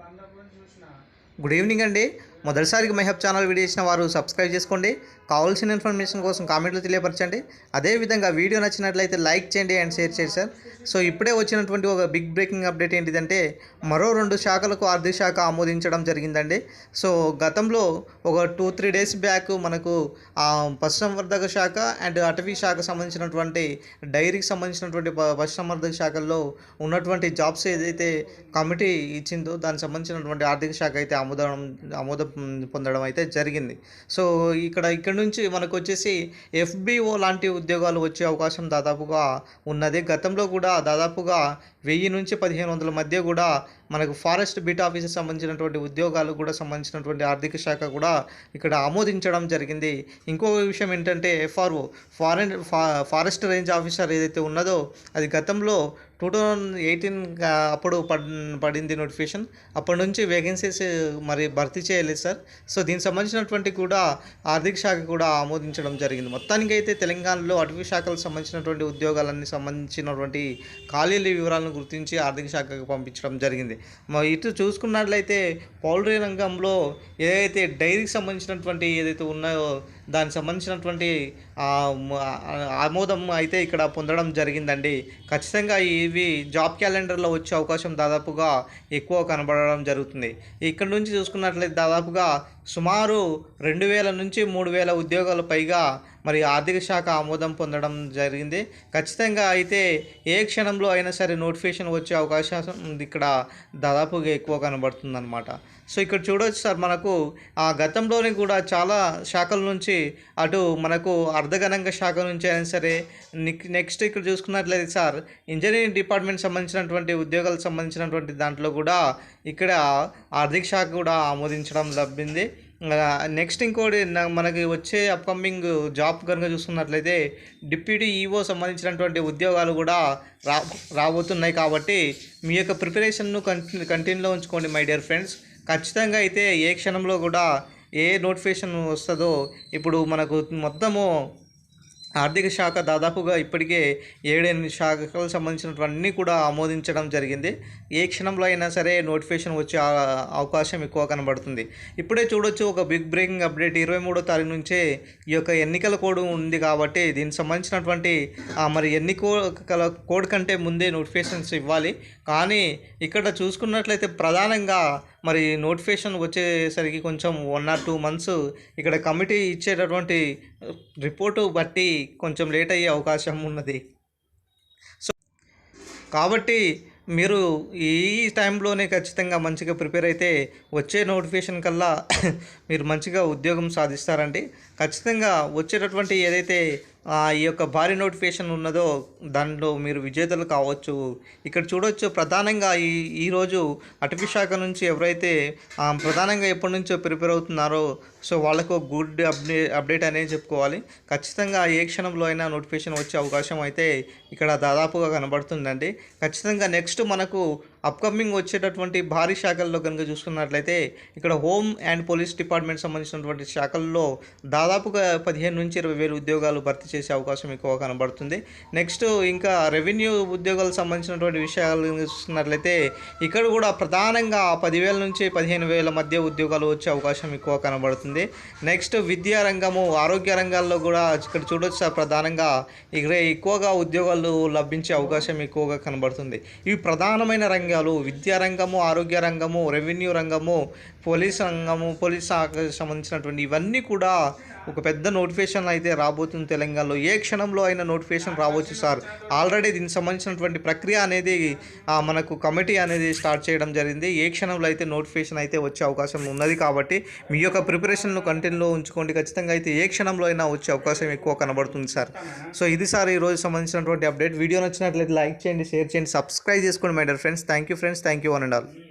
బండ్ల గురించి చూసిన good evening అండి. మొదటిసారికి మహబ్ ఛానల్ వీడియో ఇచ్చిన వారు సబ్స్క్రైబ్ చేసుకోండి. కావాల్సిన ఇన్ఫర్మేషన్ కోసం కామెంట్లు తెలియపరచండి. అదేవిధంగా వీడియో నచ్చినట్లయితే లైక్ చేయండి అండ్ షేర్ చేయండి సార్. సో ఇప్పుడే వచ్చినటువంటి ఒక బిగ్ బ్రేకింగ్ అప్డేట్ ఏంటిదంటే మరో రెండు శాఖలకు ఆర్థిక శాఖ ఆమోదించడం జరిగిందండి. సో గతంలో ఒక టూ త్రీ డేస్ బ్యాక్ మనకు పశుసంవర్ధక శాఖ అండ్ అటవీ శాఖ సంబంధించినటువంటి డైరీకి సంబంధించినటువంటి పశుసంవర్ధక శాఖల్లో ఉన్నటువంటి జాబ్స్ ఏదైతే కమిటీ ఇచ్చిందో దానికి సంబంధించినటువంటి ఆర్థిక శాఖ అయితే ఆమోదం ఆమోదం పొందడం అయితే జరిగింది. సో ఇక్కడ ఇక్కడ నుంచి మనకు వచ్చేసి ఎఫ్బిఓ లాంటి ఉద్యోగాలు వచ్చే అవకాశం దాదాపుగా ఉన్నది. గతంలో కూడా దాదాపుగా వెయ్యి నుంచి పదిహేను వందల మధ్య కూడా మనకు ఫారెస్ట్ బీట్ ఆఫీసర్ సంబంధించినటువంటి ఉద్యోగాలు కూడా సంబంధించినటువంటి ఆర్థిక శాఖ కూడా ఇక్కడ ఆమోదించడం జరిగింది. ఇంకో విషయం ఏంటంటే ఎఫ్ఆర్ఓ ఫారెన్ ఫా ఫారెస్ట్ రేంజ్ ఆఫీసర్ ఏదైతే ఉన్నదో అది గతంలో టూ థౌజండ్ ఎయిటీన్ అప్పుడు పడ్ పడింది నోటిఫికేషన్. అప్పటి నుంచి వేకెన్సీస్ మరి భర్తీ చేయలేదు సార్. సో దీనికి సంబంధించినటువంటి కూడా ఆర్థిక శాఖ కూడా ఆమోదించడం జరిగింది. మొత్తానికి అయితే తెలంగాణలో అటవీ శాఖలకు సంబంధించినటువంటి ఉద్యోగాలన్నీ సంబంధించినటువంటి ఖాళీల వివరాలను గుర్తించి ఆర్థిక శాఖకు పంపించడం జరిగింది. మరి ఇటు చూసుకున్నట్లయితే పౌల్ట్రీ రంగంలో ఏదైతే డైరీకి సంబంధించినటువంటి ఏదైతే ఉన్నాయో దానికి సంబంధించినటువంటి ఆ, ఆమోదం అయితే ఇక్కడ పొందడం జరిగిందండి. ఖచ్చితంగా ఇవి జాబ్ క్యాలెండర్లో వచ్చే అవకాశం దాదాపుగా ఎక్కువ కనబడడం జరుగుతుంది. ఇక్కడ నుంచి చూసుకున్నట్లయితే దాదాపుగా సుమారు రెండు వేల నుంచి మూడు వేల ఉద్యోగాలు పైగా మరి ఆర్థిక శాఖ ఆమోదం పొందడం జరిగింది. ఖచ్చితంగా అయితే ఏ క్షణంలో అయినా సరే నోటిఫికేషన్ వచ్చే అవకాశం ఉంది. ఇక్కడ దాదాపుగా ఎక్కువ కనబడుతుందన్నమాట. సో ఇక్కడ చూడవచ్చు సార్ మనకు ఆ గతంలోని కూడా చాలా శాఖల నుంచి అటు మనకు అర్ధగణంగా శాఖ నుంచి అయినా సరే నెక్స్ట్ ఇక్కడ చూసుకున్నట్లయితే సార్ ఇంజనీరింగ్ డిపార్ట్మెంట్ సంబంధించినటువంటి ఉద్యోగాలకు సంబంధించినటువంటి దాంట్లో కూడా ఇక్కడ ఆర్థిక శాఖ కూడా ఆమోదించడం లభింది. నెక్స్ట్ ఇంకోటి మనకి వచ్చే అప్కమింగ్ జాబ్ కనుక చూసుకున్నట్లయితే డిప్యూటీ ఈఓ సంబంధించినటువంటి ఉద్యోగాలు కూడా రా రాబోతున్నాయి కాబట్టి మీ యొక్క ప్రిపరేషన్ను కంటి కంటిన్యూలో ఉంచుకోండి మై డియర్ ఫ్రెండ్స్ ఖచ్చితంగా అయితే ఏ క్షణంలో కూడా ఏ నోటిఫికేషన్ వస్తుందో ఇప్పుడు మనకు మొత్తము ఆర్థిక శాఖ దాదాపుగా ఇప్పటికే ఏడెనిమిది శాఖలకు సంబంధించినటువన్నీ కూడా ఆమోదించడం జరిగింది. ఏ క్షణంలో అయినా సరే నోటిఫికేషన్ వచ్చే అవకాశం ఎక్కువ కనబడుతుంది. ఇప్పుడే చూడొచ్చు ఒక బిగ్ బ్రేకింగ్ అప్డేట్. ఇరవై మూడో తారీఖు నుంచే ఈ యొక్క ఎన్నికల కోడ్ ఉంది కాబట్టి దీనికి సంబంధించినటువంటి మరి ఎన్నికల కోడ్ కంటే ముందే నోటిఫికేషన్స్ ఇవ్వాలి. కానీ ఇక్కడ చూసుకున్నట్లయితే ప్రధానంగా మరి నోటిఫికేషన్ వచ్చేసరికి కొంచెం వన్ ఆర్ టూ మంత్స్ ఇక్కడ కమిటీ ఇచ్చేటటువంటి రిపోర్టు బట్టి కొంచెం లేట్ అయ్యే అవకాశం ఉన్నది. సో కాబట్టి మీరు ఈ టైంలోనే ఖచ్చితంగా మంచిగా ప్రిపేర్ అయితే వచ్చే నోటిఫికేషన్ కల్లా మీరు మంచిగా ఉద్యోగం సాధిస్తారండి. ఖచ్చితంగా వచ్చేటటువంటి ఏదైతే ఈ యొక్క భారీ నోటిఫికేషన్ ఉన్నదో దానిలో మీరు విజేతలు కావచ్చు. ఇక్కడ చూడవచ్చు ప్రధానంగా ఈ ఈరోజు అటవీ శాఖ నుంచి ఎవరైతే ప్రధానంగా ఎప్పటి నుంచో ప్రిపేర్ అవుతున్నారో సో వాళ్ళకు గుడ్ అప్డే అప్డేట్ అనేది చెప్పుకోవాలి. ఖచ్చితంగా ఏ క్షణంలో అయినా నోటిఫికేషన్ వచ్చే అవకాశం అయితే ఇక్కడ దాదాపుగా కనబడుతుందండి. ఖచ్చితంగా నెక్స్ట్ మనకు అప్కమింగ్ వచ్చేటటువంటి భారీ శాఖల్లో కనుక చూసుకున్నట్లయితే ఇక్కడ హోమ్ అండ్ పోలీస్ డిపార్ట్మెంట్ సంబంధించినటువంటి శాఖల్లో దాదాపుగా పదిహేను నుంచి ఇరవై వేలు ఉద్యోగాలు భర్తీ చేసే అవకాశం ఎక్కువ కనబడుతుంది. నెక్స్ట్ ఇంకా రెవెన్యూ ఉద్యోగాలకు సంబంధించినటువంటి విషయాలు చూస్తున్నట్లయితే చూసుకున్నట్లయితే ఇక్కడ కూడా ప్రధానంగా పదివేల నుంచి పదిహేను వేల మధ్య ఉద్యోగాలు వచ్చే అవకాశం ఎక్కువ కనబడుతుంది. నెక్స్ట్ విద్యా రంగము ఆరోగ్య రంగాల్లో కూడా ఇక్కడ చూడొచ్చు సార్ ప్రధానంగా ఇక్కడ ఎక్కువగా ఉద్యోగాలు లభించే అవకాశం ఎక్కువగా కనబడుతుంది. ఇవి ప్రధానమైన రంగాలు విద్యా రంగము ఆరోగ్య రంగము రెవెన్యూ రంగము పోలీస్ రంగము పోలీస్ శాఖకు సంబంధించినటువంటి ఇవన్నీ కూడా ఒక పెద్ద నోటిఫికేషన్ అయితే రాబోతుంది తెలంగాణలో. ఏ క్షణంలో అయినా నోటిఫికేషన్ రావచ్చు సార్. ఆల్రెడీ దీనికి సంబంధించినటువంటి ప్రక్రియ అనేది మనకు కమిటీ అనేది స్టార్ట్ చేయడం జరిగింది. ఏ క్షణంలో అయితే నోటిఫికేషన్ అయితే వచ్చే అవకాశం ఉన్నది కాబట్టి మీ యొక్క ప్రిపరేషన్ను కంటిన్యూలో ఉంచుకోండి. ఖచ్చితంగా అయితే ఏ క్షణంలో అయినా వచ్చే అవకాశం ఎక్కువ కనబడుతుంది సార్. సో ఇది సార్ ఈ రోజు సంబంధించినటువంటి అప్డేట్ వీడియో నచ్చినట్లయితే లైక్ చేయండి షేర్ చేయండి సబ్స్క్రైబ్ చేసుకోండి my dear friends thank you friends thank you one and all